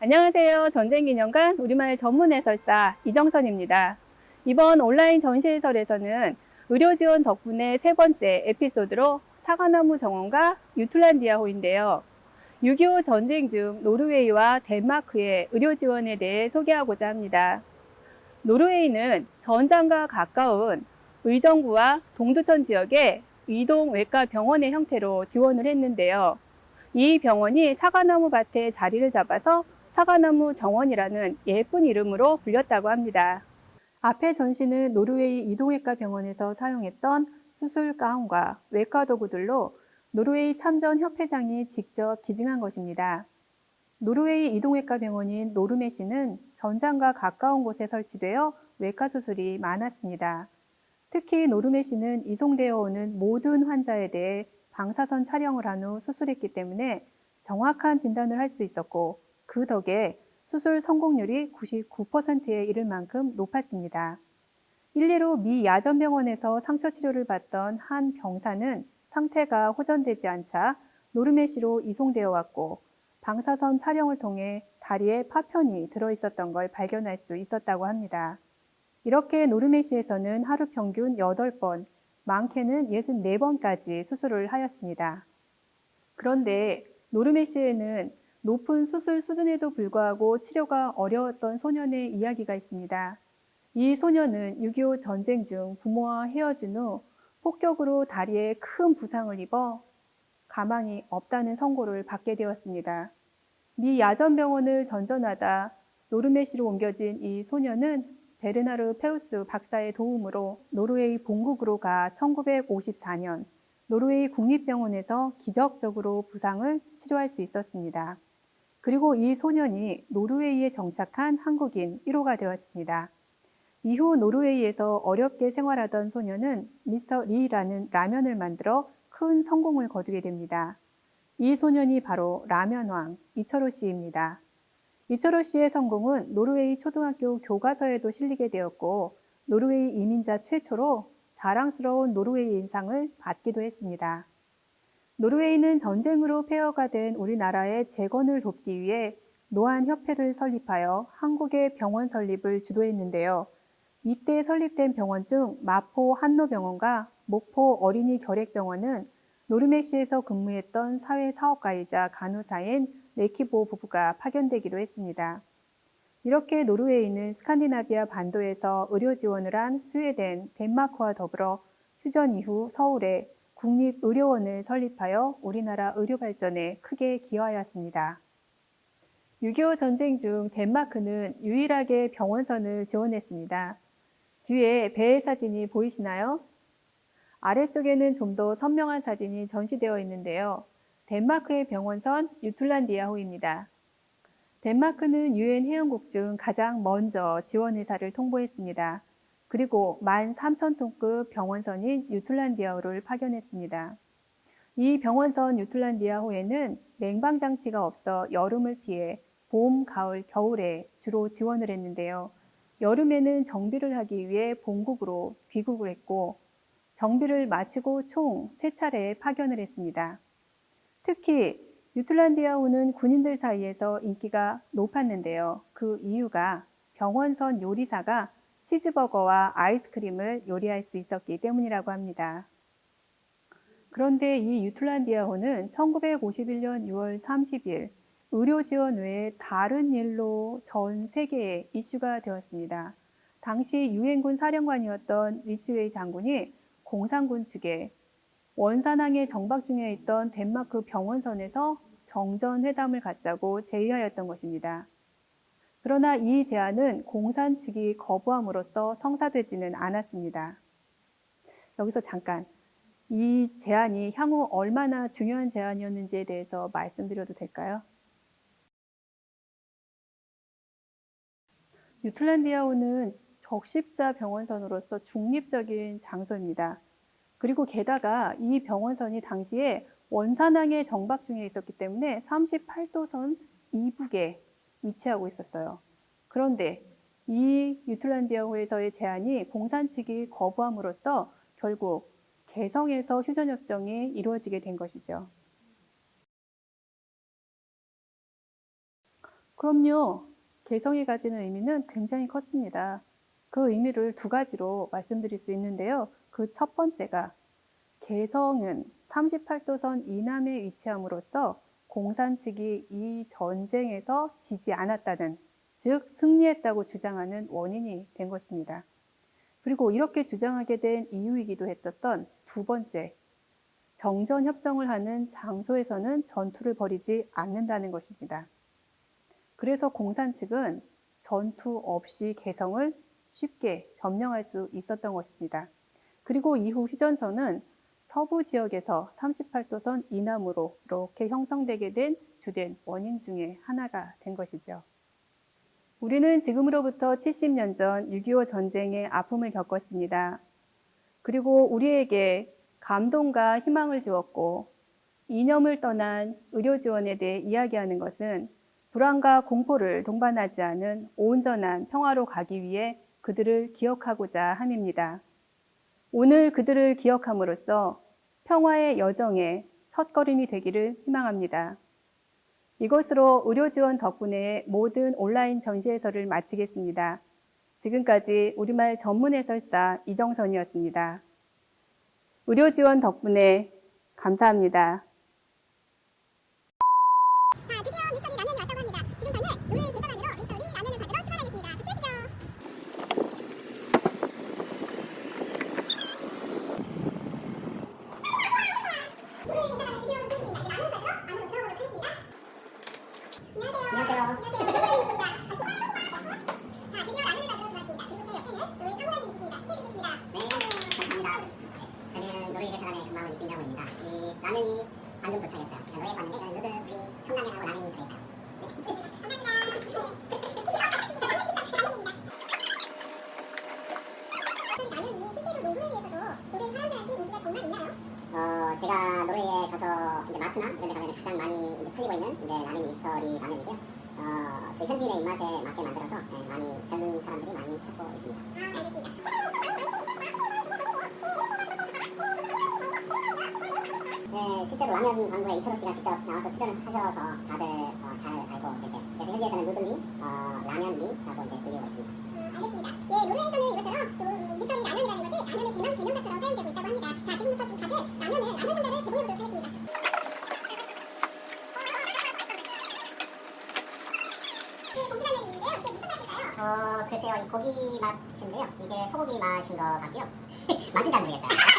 안녕하세요. 전쟁기념관 우리말 전문 해설사 이정선입니다. 이번 온라인 전시 해설에서는 의료 지원 덕분에 세 번째 에피소드로 사과나무 정원과 유틀란디아호인데요. 6.25 전쟁 중 노르웨이와 덴마크의 의료 지원에 대해 소개하고자 합니다. 노르웨이는 전장과 가까운 의정부와 동두천 지역의 이동 외과 병원의 형태로 지원을 했는데요. 이 병원이 사과나무 밭에 자리를 잡아서 사과나무 정원이라는 예쁜 이름으로 불렸다고 합니다. 앞의 전시는 노르웨이 이동외과 병원에서 사용했던 수술 가운과 외과 도구들로 노르웨이 참전 협회장이 직접 기증한 것입니다. 노르웨이 이동외과 병원인 노르메시는 전장과 가까운 곳에 설치되어 외과 수술이 많았습니다. 특히 노르메시는 이송되어 오는 모든 환자에 대해 방사선 촬영을 한 후 수술했기 때문에 정확한 진단을 할 수 있었고 그 덕에 수술 성공률이 99%에 이를 만큼 높았습니다. 일례로 미 야전병원에서 상처 치료를 받던 한 병사는 상태가 호전되지 않자 노르메시로 이송되어 왔고 방사선 촬영을 통해 다리에 파편이 들어 있었던 걸 발견할 수 있었다고 합니다. 이렇게 노르메시에서는 하루 평균 8번, 많게는 64번까지 수술을 하였습니다. 그런데 노르메시에는 높은 수술 수준에도 불구하고 치료가 어려웠던 소년의 이야기가 있습니다. 이 소년은 6.25 전쟁 중 부모와 헤어진 후 폭격으로 다리에 큰 부상을 입어 가망이 없다는 선고를 받게 되었습니다. 미 야전병원을 전전하다 노르메시로 옮겨진 이 소년은 베르나르 페우스 박사의 도움으로 노르웨이 본국으로 가 1954년 노르웨이 국립병원에서 기적적으로 부상을 치료할 수 있었습니다. 그리고 이 소년이 노르웨이에 정착한 한국인 1호가 되었습니다. 이후 노르웨이에서 어렵게 생활하던 소년은 미스터 리라는 라면을 만들어 큰 성공을 거두게 됩니다. 이 소년이 바로 라면왕 이철호 씨입니다. 이철호 씨의 성공은 노르웨이 초등학교 교과서에도 실리게 되었고 노르웨이 이민자 최초로 자랑스러운 노르웨이 인상을 받기도 했습니다. 노르웨이는 전쟁으로 폐허가 된 우리나라의 재건을 돕기 위해 노안협회를 설립하여 한국의 병원 설립을 주도했는데요. 이때 설립된 병원 중 마포 한노병원과 목포 어린이 결핵병원은 노르메시에서 근무했던 사회사업가이자 간호사인 레키보 부부가 파견되기도 했습니다. 이렇게 노르웨이는 스칸디나비아 반도에서 의료 지원을 한 스웨덴, 덴마크와 더불어 휴전 이후 서울에 국립의료원을 설립하여 우리나라 의료 발전에 크게 기여하였습니다. 6.25 전쟁 중 덴마크는 유일하게 병원선을 지원했습니다. 뒤에 배의 사진이 보이시나요? 아래쪽에는 좀 더 선명한 사진이 전시되어 있는데요. 덴마크의 병원선 유틀란디아호입니다. 덴마크는 유엔 회원국 중 가장 먼저 지원 의사를 통보했습니다. 그리고 13,000톤급 병원선인 유틀란디아호를 파견했습니다. 이 병원선 유틀란디아호에는 냉방 장치가 없어 여름을 피해 봄, 가을, 겨울에 주로 지원을 했는데요. 여름에는 정비를 하기 위해 본국으로 귀국을 했고 정비를 마치고 총 세차례 파견을 했습니다. 특히 유틀란디아호는 군인들 사이에서 인기가 높았는데요. 그 이유가 병원선 요리사가 치즈버거와 아이스크림을 요리할 수 있었기 때문이라고 합니다. 그런데 이 유틀란디아호는 1951년 6월 30일 의료 지원 외에 다른 일로 전 세계에 이슈가 되었습니다. 당시 유엔군 사령관이었던 리츠웨이 장군이 공산군 측에 원산항에 정박 중에 있던 덴마크 병원선에서 정전회담을 갖자고 제의하였던 것입니다. 그러나 이 제안은 공산 측이 거부함으로써 성사되지는 않았습니다. 여기서 잠깐 이 제안이 향후 얼마나 중요한 제안이었는지에 대해서 말씀드려도 될까요? 유틀란디아호는 적십자 병원선으로서 중립적인 장소입니다. 그리고 게다가 이 병원선이 당시에 원산항에 정박 중에 있었기 때문에 38도선 이북에 위치하고 있었어요. 그런데 이 유틀란디아호에서의 제안이 공산 측이 거부함으로써 결국 개성에서 휴전협정이 이루어지게 된 것이죠. 그럼요. 개성이 가지는 의미는 굉장히 컸습니다. 그 의미를 두 가지로 말씀드릴 수 있는데요. 그 첫 번째가 개성은 38도선 이남에 위치함으로써 공산 측이 이 전쟁에서 지지 않았다는, 즉 승리했다고 주장하는 원인이 된 것입니다. 그리고 이렇게 주장하게 된 이유이기도 했었던 두 번째, 정전 협정을 하는 장소에서는 전투를 벌이지 않는다는 것입니다. 그래서 공산 측은 전투 없이 개성을 쉽게 점령할 수 있었던 것입니다. 그리고 이후 휴전선은 서부 지역에서 38도선 이남으로 이렇게 형성되게 된 주된 원인 중에 하나가 된 것이죠. 우리는 지금으로부터 70년 전 6.25 전쟁의 아픔을 겪었습니다. 그리고 우리에게 감동과 희망을 주었고 이념을 떠난 의료 지원에 대해 이야기하는 것은 불안과 공포를 동반하지 않은 온전한 평화로 가기 위해 그들을 기억하고자 함입니다. 오늘 그들을 기억함으로써 평화의 여정의 첫걸음이 되기를 희망합니다. 이것으로 의료 지원 덕분에 모든 온라인 전시 해설을 마치겠습니다. 지금까지 우리말 전문 해설사 이정선이었습니다. 의료 지원 덕분에 감사합니다. 자, 드디어 미스터리 라면이 왔다고 합니다. 지금 저는 노래의 대사관으로 미스터리 라면을 받으러 출발하겠습니다. 같이 해주죠. 노래의 대사관에 드디어 도착했습니다. 이제 라면을 받으러 안으로 들어가도록 하겠습니다. 안녕하세요. 자, 드디어 라면을 받으러 왔습니다. 이곳에요. 네, 노래의 대사관에 도착했습니다. 네, 감사합니다. 저는 노르웨이 대사관의 근무하고 김정우입니다. 이 라면이 방금 도착했어요. 제가 노래에서 왔는데 여기 누들이 컵라면하고 라면이 들어있어요. 라면이 실제로 노르웨이에서도 노르웨이 사람들한테 인기가 정말 있나요? 어, 제가 노르웨이에 가서 이제 마트나 이런 데 가면 가장 많이 이제 팔리고 있는 이제 라면이 미스터리 라면이고요. 어, 그 현지인의 입맛에 맞게 만들어서 네, 많이 젊은 사람들이 많이 찾고 있습니다. 아, 알겠습니다. 네, 실제로 라면 광고에 이철호 씨가 직접 나와서 출연을 하셔서 다들 어, 잘 알고 계세요. 그래서 현지에서는 누들리, 어, 라면리라고 이제 불리고 있습니다. 음, 알겠습니다. 예, 노르웨이에서는 이것처럼 또 미스터리 라면이라는 것이 라면의 대명, 대명사처럼 사용되고 있다고 합니다. 자, 지금부터 지금 다들 라면을, 라면 상자를 개봉해보도록 하겠습니다. 네, 고기라면이 있는데요. 이게 무슨 맛일까요? 어, 글쎄요, 이 고기 맛인데요. 이게 소고기 맛인 것 같고요. 잘 모르겠어요.